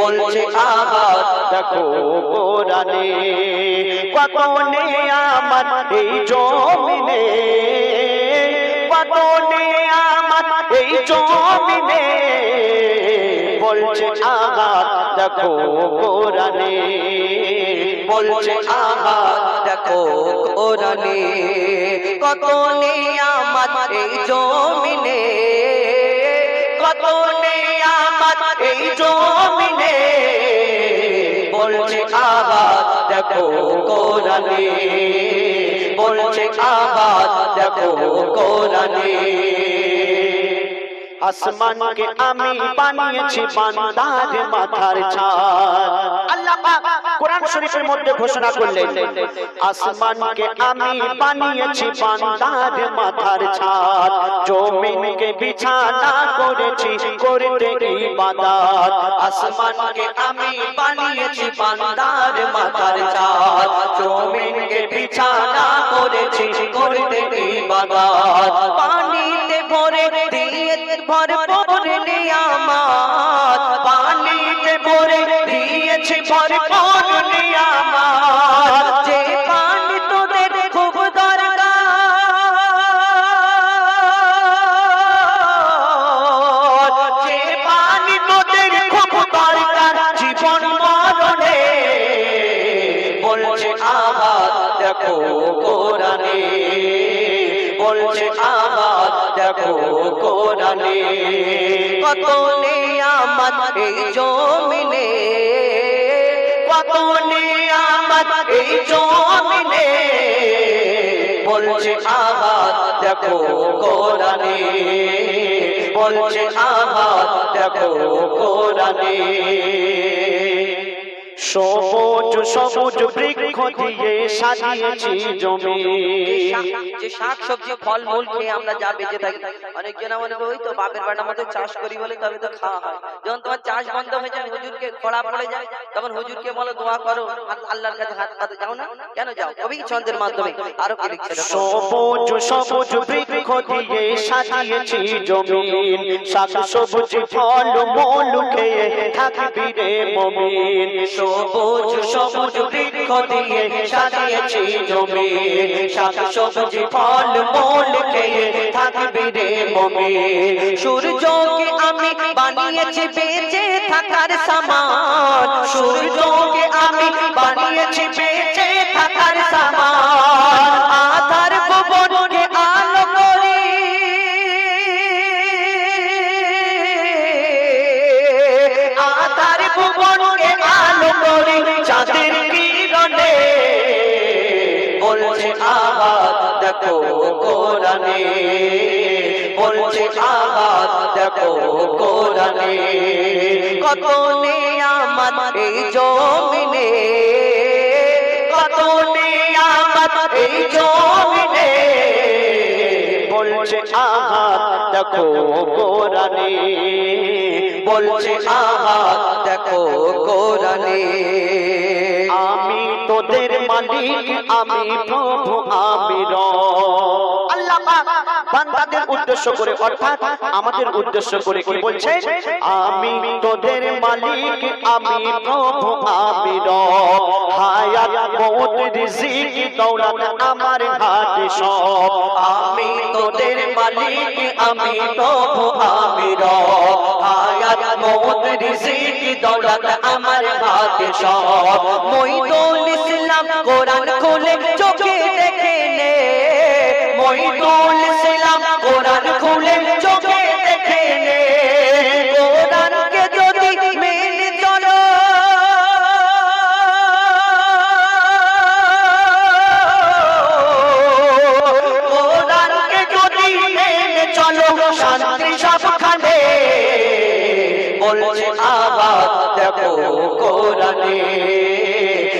বলছে আহাত দেখো কোরআনে কত নিয়ামত এই জমিনে কত নিয়ামত এই জমিনে বলছে আহাত দেখো কোরআনে। বলছে আহাত দেখো কোরআনে কত নিয়ামত এই জমিনে কত নিয়ামত দেখো কোরআনে বলছে আহাত দেখো কোরআনে। আসমানকে আমি বানিয়েছি বান্দার মাথার ছাদ। আল্লাহ পাক কোরআন শরীফের মধ্যে ঘোষণা করলেন আসমানকে আমি বানিয়েছি বান্দার মাথার ছাদ। জমিনকে বিছানা করেছি করতে ইবাদত। আসমানকে আমি বানিয়েছি বান্দার মাথার ছাদ। জমিনকে বিছানা করেছি করতে ইবাদত। কোরআনে বলছে আহাত দেখো কোরআনে কত নিয়ামত এই জমিনে, কত নিয়ামত এই জমিনে। বলছে আহাত দেখো কোরআনে। বলছে আহাত দেখো সবুজ বৃক্ষ দিয়ে সাজিয়েছি জমি। যে শাক সবজি ফল মূল খেয়ে আমরা যা বেঁচে থাকি। অনেকজন আমাদের ওই তো বাপের বাটার মতো চাষ করি বলে তবে তো খাওয়া হয়। যখন তোমার চাষ বন্ধ হয়ে যায় হুজুরকে খোলা পড়ে যায় তখন হুজুরকে বলো দোয়া করো আল্লাহর কাছে হাত পাতে যাও না? কেন যাও? কবি ছন্দের মাধ্যমে আরও কি লিখছে সবুজ সবুজ বৃক্ষ দিয়ে সাজিয়েছি জমিন। শাক সবুজ ফল মূল খেয়ে থাকবি রে মমিন। সবুজ সবুজ বৃক্ষ দিয়ে সাজিয়েছি জমিন শাক সবুজ, ফল, মূল খেয়ে থাকবি রে মমিন সূর্যকে আমি বানিয়েছি বেঁচে থাকার সামান সূর্যকে আমি বানিয়েছি বেঁচে থাকার সামান আধার ভুবনকে আলো করি। আধার ভুবনকে আলো করি। আহাত দেখো কোরআনে। বলছে আহাত দেখো কোরআনে। কত নিয়ামত এই জমিনে। কত নিয়ামত এই জমিনে। বলছে আহাত দেখো কোরআনে। বলছে আহাত দেখো কোরআনে। আমি তোদের মালিক আমি প্রভু আমি রব উদ্দেশ্য করে, অর্থাৎ আমাদের উদ্দেশ্য করে কি বলছে? আমি তোদের মালিক, আমি প্রভু আমি রব হায়াত, মৌত, রিজিক, দৌলত আমার হাতে সব। আমি তোদের মালিক, আমি প্রভু আমি রব হায়াত, মৌত, রিজিক, দৌলত আমার হাতে সব। মইদুল ইসলাম কোরআন খুলে চোখে মহিদুল ইসলাম কোরআন খুলে চোখে।